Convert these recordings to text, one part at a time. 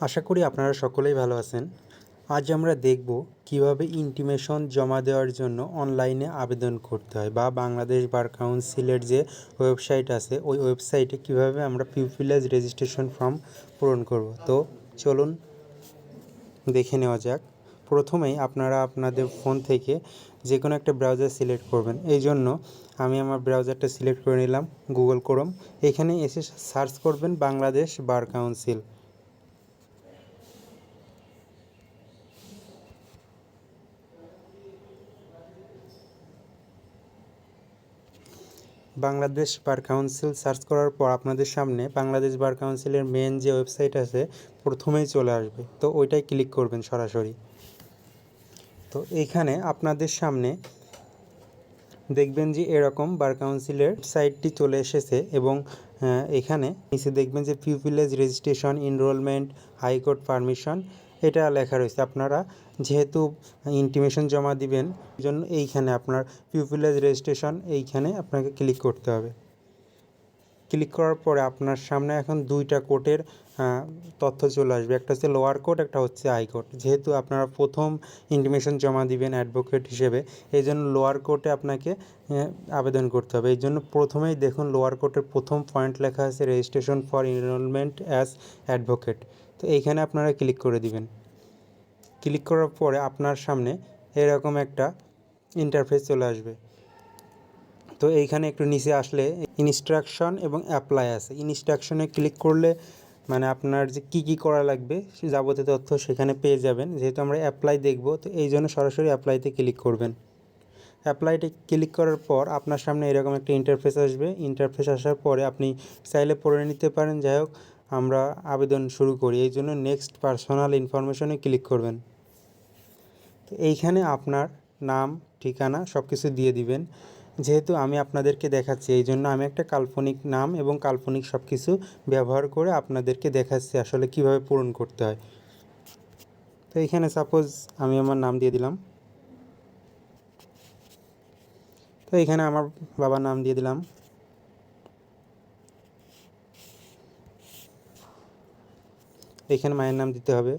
আশা করি আপনারা সকলেই ভালো আছেন। আজ আমরা দেখব কীভাবে ইন্টিমেশন জমা দেওয়ার জন্য অনলাইনে আবেদন করতে হয় বা বাংলাদেশ বার কাউন্সিলের যে ওয়েবসাইট আছে, ওই ওয়েবসাইটে কীভাবে আমরা পিউপিলাইজ রেজিস্ট্রেশন ফর্ম পূরণ করব। তো চলুন দেখে নেওয়া যাক। প্রথমেই আপনারা আপনাদের ফোন থেকে যে কোনো একটা ব্রাউজার সিলেক্ট করবেন। এই জন্য আমি আমার ব্রাউজারটা সিলেক্ট করে নিলাম গুগল ক্রোম এখানে এসে সার্চ করবেন Bangladesh bar council Bangladesh bar council search করার পর আপনাদের সামনে বাংলাদেশ বার কাউন্সিলের মেন যে ওয়েবসাইট আছে, প্রথমেই চলে আসবে। তো ওইটাই ক্লিক করবেন সরাসরি। তো এইখানে আপনাদের সামনে দেখবেন যে এরকম বার কাউন্সিলের সাইটটি চলে এসেছে এবং এখানে নিচে দেখবেন যে pupillage registration enrolment high court permission এটা লেখা রয়েছে। আপনারা যেহেতু ইন্টিমেশন জমা দিবেন জন্য এইখানে আপনার পিউপিলেজ রেজিস্ট্রেশন এইখানে আপনাকে ক্লিক করতে হবে। ক্লিক করার পরে আপনার সামনে এখন দুইটা কোর্টের তথ্য চলে আসবে। একটা হচ্ছে লোয়ার কোর্ট একটা হচ্ছে হাই কোর্ট যেহেতু আপনারা প্রথম ইন্টিমেশন জমা দিবেন অ্যাডভোকেট হিসেবে, এই জন্য লোয়ার কোর্টে আপনাকে আবেদন করতে হবে। এই জন্য প্রথমেই দেখুন লোয়ার কোর্টের প্রথম পয়েন্ট লেখা আছে registration for enrolment as advocate তো এইখানে আপনারা ক্লিক করে দিবেন। ক্লিক করার পরে আপনার সামনে এরকম একটা ইন্টারফেস চলে আসবে। তো এইখানে একটু নিচে আসলে ইনস্ট্রাকশন এবং অ্যাপ্লাই আছে। ইনস্ট্রাকশনে ক্লিক করলে মানে আপনার যে কী কী করা লাগবে যাবতীয় তথ্য সেখানে পেয়ে যাবেন। যেহেতু আমরা অ্যাপ্লাই দেখব, তো এই জন্য সরাসরি অ্যাপ্লাইতে ক্লিক করবেন। অ্যাপ্লাইতে ক্লিক করার পর আপনার সামনে এরকম একটা ইন্টারফেস আসবে। ইন্টারফেস আসার পরে আপনি চাইলে পড়ে নিতে পারেন। যাই হোক আমরা আবেদন শুরু করি, এই জন্য নেক্সট পার্সোনাল ইনফরমেশনে ক্লিক করবেন। তো এইখানে আপনার নাম, ঠিকানা সব কিছু দিয়ে দিবেন। যেহেতু আমি আপনাদেরকে দেখাচ্ছি, এই জন্য আমি একটা কাল্পনিক নাম এবং কাল্পনিক সব কিছু ব্যবহার করে আপনাদেরকে দেখাচ্ছি আসলে কীভাবে পূরণ করতে হয়। তো এইখানে সাপোজ আমি আমার নাম দিয়ে দিলাম। তো এইখানে আমার বাবার নাম দিয়ে দিলাম। এইখানে মায়ের নাম দিতে হবে।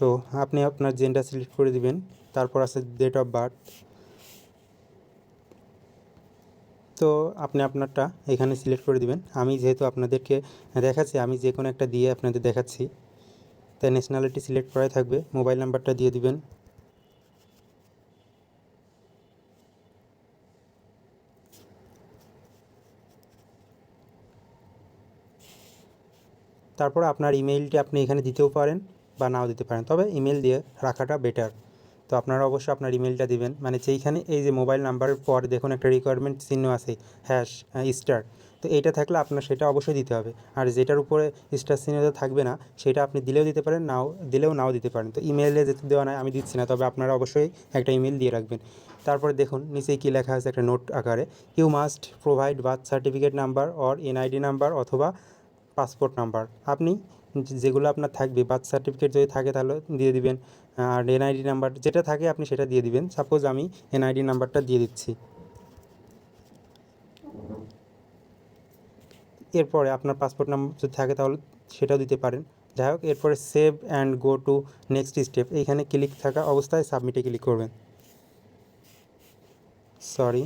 তো আপনি আপনার জেন্ডার সিলেক্ট করে দিবেন, তারপর আছে ডেট অফ বার্থ তো আপনি আপনারটা এখানে সিলেক্ট করে দিবেন। আমি যেহেতু আপনাদেরকে দেখাচ্ছি, আমি যে কোনো একটা দিয়ে আপনাদের দেখাচ্ছি। তাই ন্যাশনালিটি সিলেক্ট করাই থাকবে। মোবাইল নাম্বারটা দিয়ে দিবেন। তারপর আপনার ইমেইলটি আপনি এখানে দিতেও পারেন বা নাও দিতে পারেন। তবে ইমেল দিয়ে রাখাটা বেটার তো আপনারা অবশ্যই আপনার ইমেলটা দিবেন। মানে যেইখানে এই যে মোবাইল নাম্বারের পর দেখুন একটা রিকোয়ারমেন্ট চিহ্ন আছে হ্যাশ স্টার তো এইটা থাকলে আপনার সেটা অবশ্যই দিতে হবে। আর যেটার উপরে স্টার চিহ্নটা থাকবে না, সেটা আপনি দিলেও দিতে পারেন, নাও, দিলেও নাও দিতে পারেন। তো ইমেলে যেতে দেওয়া নয় আমি দিচ্ছি না, তবে আপনারা অবশ্যই একটা ইমেল দিয়ে রাখবেন। তারপরে দেখুন, নিচে কী লেখা আছে একটা নোট আকারে। You must provide birth certificate number or NID number অথবা পাসপোর্ট নাম্বার। আপনি যেগুলো আপনার থাকবে, বার্থ সার্টিফিকেট যদি থাকে তাহলে দিয়ে দিবেন। আর এনআইডি নাম্বার, যেটা থাকে আপনি সেটা দিয়ে দিবেন। সাপোজ আমি এনআইডি নাম্বারটা দিয়ে দিচ্ছি। এরপরে আপনার পাসপোর্ট নাম্বার যদি থাকে তাহলে সেটাও দিতে পারেন। যাই হোক, এরপরে save and go to next step. এইখানে ক্লিক থাকা অবস্থায় সাবমিটে ক্লিক করবেন। সরি।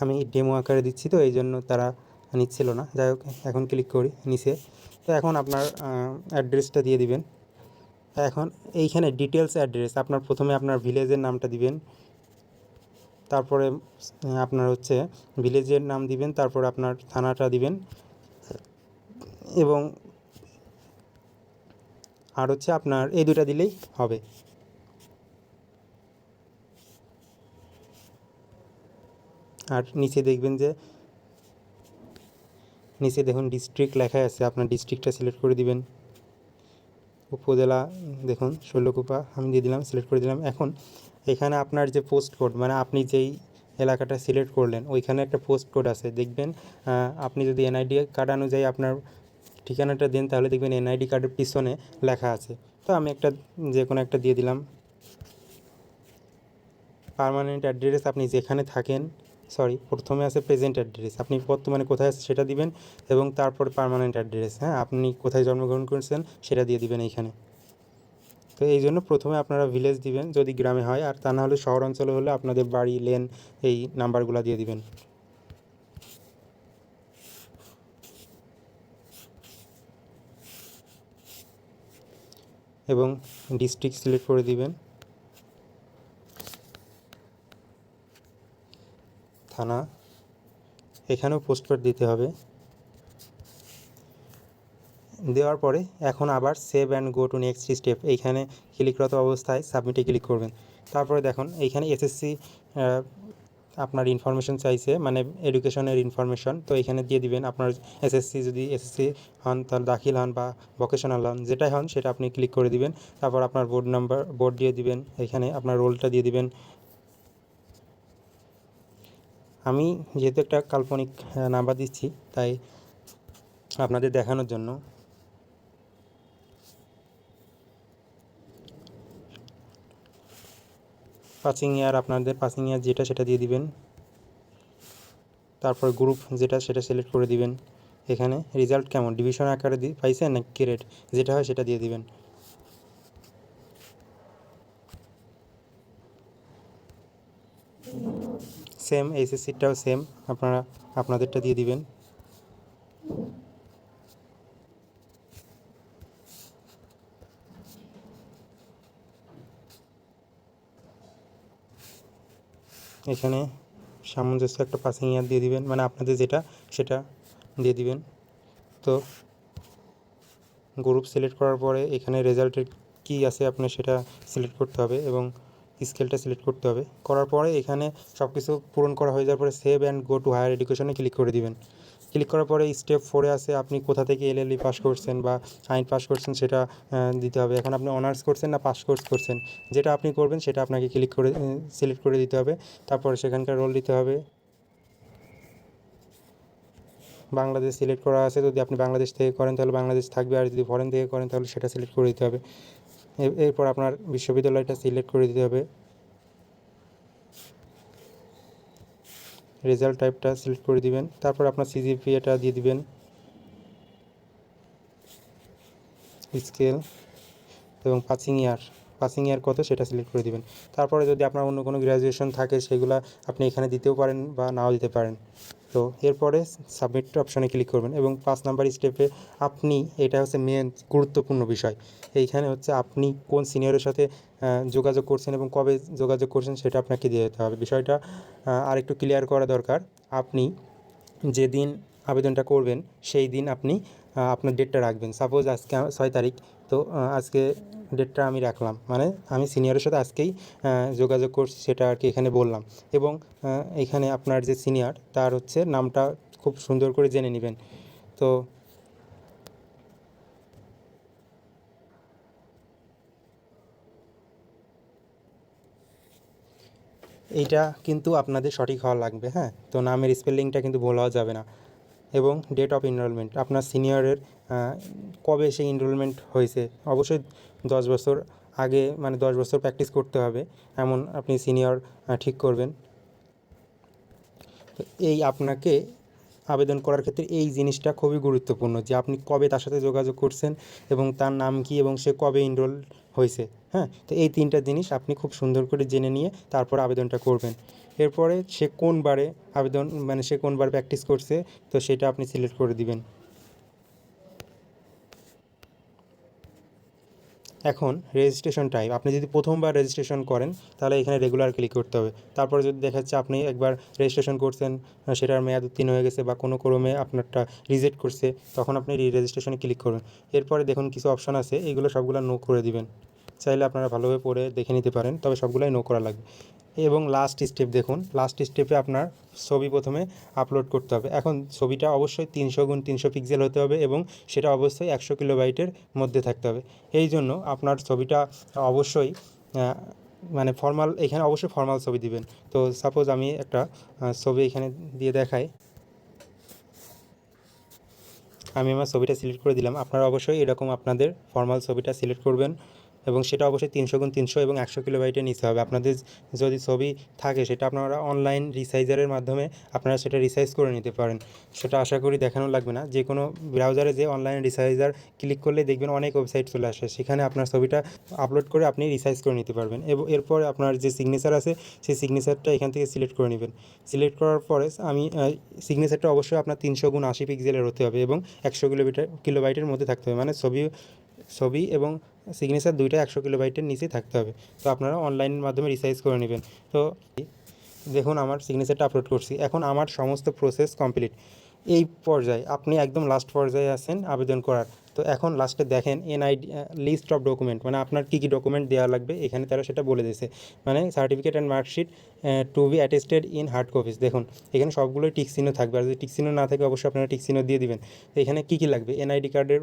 আমি ডেমো আকারে দিচ্ছি তো, এই জন্য তারা নিচ্ছিল না। যাই হোক, এখন ক্লিক করি নিচে তো এখন আপনার অ্যাড্রেসটা দিয়ে দিবেন। এখন এইখানে ডিটেলস অ্যাড্রেস আপনার প্রথমে আপনার ভিলেজের নামটা দিবেন। তারপরে আপনার হচ্ছে ভিলেজের নাম দিবেন, তারপর আপনার থানাটা দিবেন। এবং আর হচ্ছে আপনার এই দুটা দিলেই হবে। আর নিচে দেখবেন যে নিচে দেখুন ডিস্ট্রিক্ট লেখা আছে, আপনার ডিস্ট্রিক্টটা সিলেক্ট করে দিবেন। উপজেলা, দেখুন শৈলকুপা, আমি দিয়ে দিলাম সিলেক্ট করে দিলাম। এখন এখানে আপনার যে পোস্ট কোড মানে আপনি যেই এলাকাটা সিলেক্ট করলেন, ওইখানে একটা পোস্ট কোড আছে। দেখবেন আপনি যদি এনআইডি কার্ড অনুযায়ী আপনার ঠিকানাটা দেন, তাহলে দেখবেন এনআইডি কার্ডের পিছনে লেখা আছে। তো আমি একটা যে কোনো একটা দিয়ে দিলাম। পার্মানেন্ট অ্যাড্রেস আপনি যেখানে থাকেন সরি, প্রথমে আছে প্রেজেন্ট অ্যাড্রেস আপনি বর্তমানে কোথায় আছে সেটা দিবেন এবং তারপর পার্মানেন্ট অ্যাড্রেস হ্যাঁ? আপনি কোথায় জন্মগ্রহণ করেছেন সেটা দিয়ে দিবেন এইখানে। তো এই জন্য প্রথমে আপনারা ভিলেজ দিবেন, যদি গ্রামে হয়। আর তা না হলে শহর অঞ্চলে হলে আপনাদের বাড়ি লেন এই নাম্বারগুলো দিয়ে দিবেন। এবং ডিস্ট্রিক্ট সিলেক্ট করে দিবেন। থানা। এখানেও পোস্টকার্ড দিতে হবে। দেওয়ার পরে এখন আবার save and go to next step এইখানে ক্লিকরত অবস্থায় সাবমিটে ক্লিক করবেন। তারপরে দেখুন, এইখানে এসএসসি আপনার ইনফরমেশন চাইছে মানে এডুকেশনের ইনফরমেশন তো এখানে দিয়ে দিবেন। আপনার এসএসসি যদি এসএসসি হন, তাহলে দাখিল হন বা ভোকেশনাল হন, যেটাই হন, সেটা আপনি ক্লিক করে দিবেন। তারপর আপনার বোর্ড নাম্বার বোর্ড দিয়ে দিবেন। এখানে আপনার রোলটা দিয়ে দিবেন। আমি যেহেতু একটা কাল্পনিক নাম্বার দিচ্ছি, তাই আপনাদের দেখানোর জন্য। পাসিং ইয়ার, আপনাদের পাসিং ইয়ার যেটা সেটা দিয়ে দিবেন। তারপর গ্রুপ যেটা সেটা সিলেক্ট করে দিবেন। এখানে রেজাল্ট কেমন? ডিভিশন আকারে দি পাইছেন না ক্রেড যেটা হয় সেটা দিয়ে দিবেন। সেম এইচএসসিটাও সেম আপনারা আপনাদেরটা দিয়ে দিবেন। এখানে সামঞ্জস্য একটা পাসিং ইয়ার দিয়ে দিবেন মানে আপনাদের যেটা, সেটা দিয়ে দিবেন। তো গ্রুপ সিলেক্ট করার পরে এখানে রেজাল্টের কী আছে আপনার সেটা সিলেক্ট করতে হবে এবং স্কেলটা সিলেক্ট করতে হবে। করার পরে এখানে সব কিছু পূরণ করা হয়ে যাওয়ার পরে save and go to higher এডুকেশনে click করে দিবেন। ক্লিক করার পরে স্টেপ ফোরে আছে, আপনি কোথা থেকে এলএলবি পাস করছেন বা আইন পাস করছেন সেটা দিতে হবে। এখন আপনি অনার্স করছেন না পাস কোর্স করছেন, যেটা আপনি করবেন সেটা আপনাকে ক্লিক করে সিলেক্ট করে দিতে হবে। তারপরে সেখানকার রোল দিতে হবে। বাংলাদেশ সিলেক্ট করা আছে, যদি আপনি বাংলাদেশ থেকে করেন তাহলে বাংলাদেশ থাকবে, আর যদি ফরেন থেকে করেন তাহলে সেটা সিলেক্ট করে দিতে হবে। এরপর আপনার বিশ্ববিদ্যালয়টা সিলেক্ট করে দিতে হবে। রেজাল্ট টাইপটা সিলেক্ট করে দিবেন। তারপর আপনার সিজিপিএটা দিয়ে দিবেন। স্কেল এবং পাসিং ইয়ার। পাসিং ইয়ার কত সেটা সিলেক্ট করে দিবেন। তারপরে যদি আপনার অন্য কোনো গ্র্যাজুয়েশন থাকে, সেগুলো আপনি এখানে দিতেও পারেন বা নাও দিতে পারেন। তো এরপরে সাবমিট অপশানে ক্লিক করবেন এবং পাঁচ নাম্বার স্টেপে আপনি এটা হচ্ছে মেন গুরুত্বপূর্ণ বিষয়। এইখানে হচ্ছে আপনি কোন সিনিয়রের সাথে যোগাযোগ করছেন এবং কবে যোগাযোগ করছেন সেটা আপনাকে দিয়ে দিতে হবে। বিষয়টা আহ, আরেকটু ক্লিয়ার করা দরকার। আপনি যেদিন আবেদনটা করবেন সেই দিন আপনি আপনার ডেটটা রাখবেন। সাপোজ আজকে ছয় তারিখ তো আজকে ডেটটা আমি রাখলাম। মানে আমি সিনিয়রের সাথে আজকেই যোগাযোগ করছি সেটা আর কি এখানে বললাম। এবং এখানে আপনার যে সিনিয়র তার হচ্ছে নামটা খুব সুন্দর করে জেনে নেবেন। তো এইটা কিন্তু আপনাদের সঠিক হওয়া লাগবে হ্যাঁ? তো নামের স্পেলিংটা কিন্তু ভুল হওয়া যাবে না। এবং ডেট অফ এনরোলমেন্ট আপনার সিনিয়রের কবে সে এনরোলমেন্ট হয়েছে? অবশ্যই দশ বছর আগে মানে দশ বছর প্র্যাকটিস করতে হবে, এমন আপনি সিনিয়র ঠিক করবেন। এই আপনাকে আবেদন করার ক্ষেত্রে এই জিনিসটা খুবই গুরুত্বপূর্ণ যে আপনি কবে তার সাথে যোগাযোগ করছেন এবং তার নাম কি এবং সে কবে এনরোল হয়েছে হ্যাঁ? তো এই তিনটা জিনিস আপনি খুব সুন্দর করে জেনে নিয়ে তারপর আবেদনটা করবেন। এরপরে সে কোন বারে আবেদন মানে সে কোন বার প্র্যাকটিস করছে, তো সেটা আপনি সিলেক্ট করে দিবেন। এখন রেজিস্ট্রেশন টাইপ আপনি যদি প্রথমবার রেজিস্ট্রেশন করেন, তাহলে এখানে রেগুলার ক্লিক করতে হবে। তারপরে যদি দেখা যাচ্ছে আপনি একবার রেজিস্ট্রেশন করছেন সেটার মেয়াদ উত্তীর্ণ হয়ে গেছে বা কোনো ক্রমে আপনারটা রিজেক্ট করছে, তখন আপনি রি রেজিস্ট্রেশনে ক্লিক করবেন এরপরে দেখুন কিছু অপশান আছে, এগুলো সবগুলো নো করে দিবেন। চাইলে আপনারা ভালোভাবে পড়ে দেখে নিতে পারেন, তবে সবগুলোই নো করা লাগবে। এবং লাস্ট স্টেপ দেখুন। লাস্ট স্টেপে আপনার ছবি প্রথমে আপলোড করতে হবে। এখন ছবিটা অবশ্যই তিনশো গুণ তিনশো পিক্সেল হতে হবে এবং সেটা অবশ্যই একশো কিলোবাইটের মধ্যে থাকতে হবে। এই জন্য আপনার ছবিটা অবশ্যই মানে ফর্মাল এখানে অবশ্যই ফর্মাল ছবি দিবেন। তো সাপোজ আমি একটা ছবি এখানে দিয়ে দেখাই। আমি আমার ছবিটা সিলেক্ট করে দিলাম। আপনারা অবশ্যই এরকম আপনাদের ফর্মাল ছবিটা সিলেক্ট করবেন। এবং সেটা অবশ্যই তিনশো গুণ তিনশো এবং একশো কিলোবাইটের নিতে হবে। আপনাদের যদি ছবি থাকে, সেটা আপনারা অনলাইন রিসাইজারের মাধ্যমে আপনারা সেটা রিসাইজ করে নিতে পারেন। সেটা আশা করি দেখানো লাগবে না। যে কোনো ব্রাউজারে যে অনলাইন রিসাইজার ক্লিক করলে দেখবেন অনেক ওয়েবসাইট চলে আসে। সেখানে আপনার ছবিটা আপলোড করে আপনি রিসাইজ করে নিতে পারবেন। এবং এরপর আপনার যে সিগনেচার আছে, সেই সিগনেচারটা এখান থেকে সিলেক্ট করে নেবেন। সিলেক্ট করার পরে আমি সিগনেচারটা অবশ্যই আপনার তিনশো গুণ আশি পিক্সেলের হতে হবে এবং একশো কিলোমিটার কিলোবাইটের মধ্যে থাকতে হবে। মানে ছবি ছবি এবং সিগনেচার দুইটা একশো কিলো বাইটের নিচেই থাকতে হবে। তো আপনারা অনলাইনের মাধ্যমে রিসাইজ করে নেবেন। তো দেখুন আমার সিগনেচারটা আপলোড করছি। এখন আমার সমস্ত প্রসেস কমপ্লিট এই পর্যায়ে আপনি একদম লাস্ট পর্যায়ে আছেন আবেদন করার। তো এখন লাস্টে দেখেন এনআইডি লিস্ট অফ ডকুমেন্ট মানে আপনার কী কী ডকুমেন্ট দেওয়া লাগবে, এখানে তারা সেটা বলে দিয়েছে। মানে certificate and marksheet to be attested in hard copies দেখুন, এখানে সবগুলোই টিক চিহ্ন থাকবে, আর যদি টিক চিহ্ন না থাকে, অবশ্যই আপনারা টিক চিহ্ন দিয়ে দিবেন। তো এখানে কী কী লাগবে? এনআইডি কার্ডের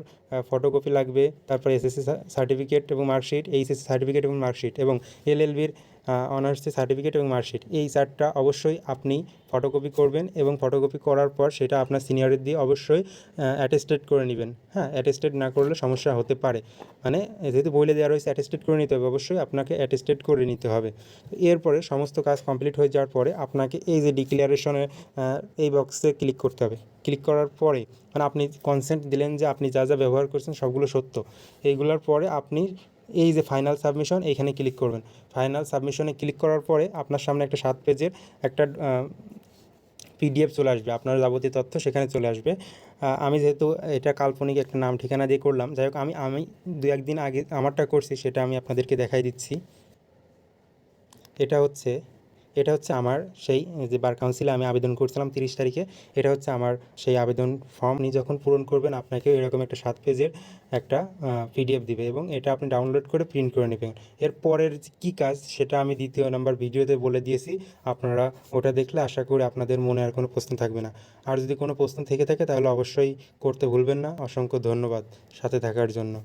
ফটোকপি লাগবে, তারপর এসএসসি সার্টিফিকেট এবং মার্কশিট এইচএসসি সার্টিফিকেট এবং মার্কশিট এবং এলএলবির অনার্সের সার্টিফিকেট এবং মার্কশিট এই চারটা অবশ্যই আপনি ফটোকপি করবেন এবং ফটোকপি করার পর সেটা আপনার সিনিয়রের দিয়ে অবশ্যই অ্যাটেস্টেড করে নেবেন। হ্যাঁ অ্যাটেস্টেড না করলে সমস্যা হতে পারে। মানে যেহেতু বলে দেওয়া রয়েছে অ্যাটেস্টেড করে নিতে হবে, অবশ্যই আপনাকে অ্যাটেস্টেড করে নিতে হবে। এরপরে সমস্ত কাজ কমপ্লিট হয়ে যাওয়ার পরে আপনাকে এই যে ডিক্লারেশনের এই বক্সে ক্লিক করতে হবে। ক্লিক করার পরে মানে আপনি কনসেন্ট দিলেন যে আপনি যা যা ব্যবহার করছেন সবগুলো সত্য। এইগুলোর পরে আপনি এই যে ফাইনাল সাবমিশন এইখানে ক্লিক করবেন। ফাইনাল সাবমিশনে ক্লিক করার পরে আপনার সামনে একটা সাত পেজের একটা পিডিএফ চলে আসবে। আপনার যাবতীয় তথ্য সেখানে চলে আসবে। আমি যেহেতু এটা কাল্পনিক একটা নাম ঠিকানা দিয়ে করলাম, যাই হোক, আমি আমি দু একদিন আগে আমারটা করছি, সেটা আমি আপনাদেরকে দেখাই দিচ্ছি। এটা হচ্ছে এটা হচ্ছে আমার সেই যে বার কাউন্সিলে আমি আবেদন করছিলাম তিরিশ তারিখে, এটা হচ্ছে আমার সেই আবেদন ফর্ম আপনি যখন পূরণ করবেন, আপনাকে এরকম একটা সাত পেজের একটা পিডিএফ দিবে এবং এটা আপনি ডাউনলোড করে প্রিন্ট করে নেবেন। এর পরের কী কাজ, সেটা আমি দ্বিতীয় নাম্বার ভিডিওতে বলে দিয়েছি। আপনারা ওটা দেখলে আশা করি আপনাদের মনে আর কোনো প্রশ্ন থাকবে না। আর যদি কোনো প্রশ্ন থেকে থাকে, তাহলে অবশ্যই করতে ভুলবেন না। অসংখ্য ধন্যবাদ সাথে থাকার জন্য।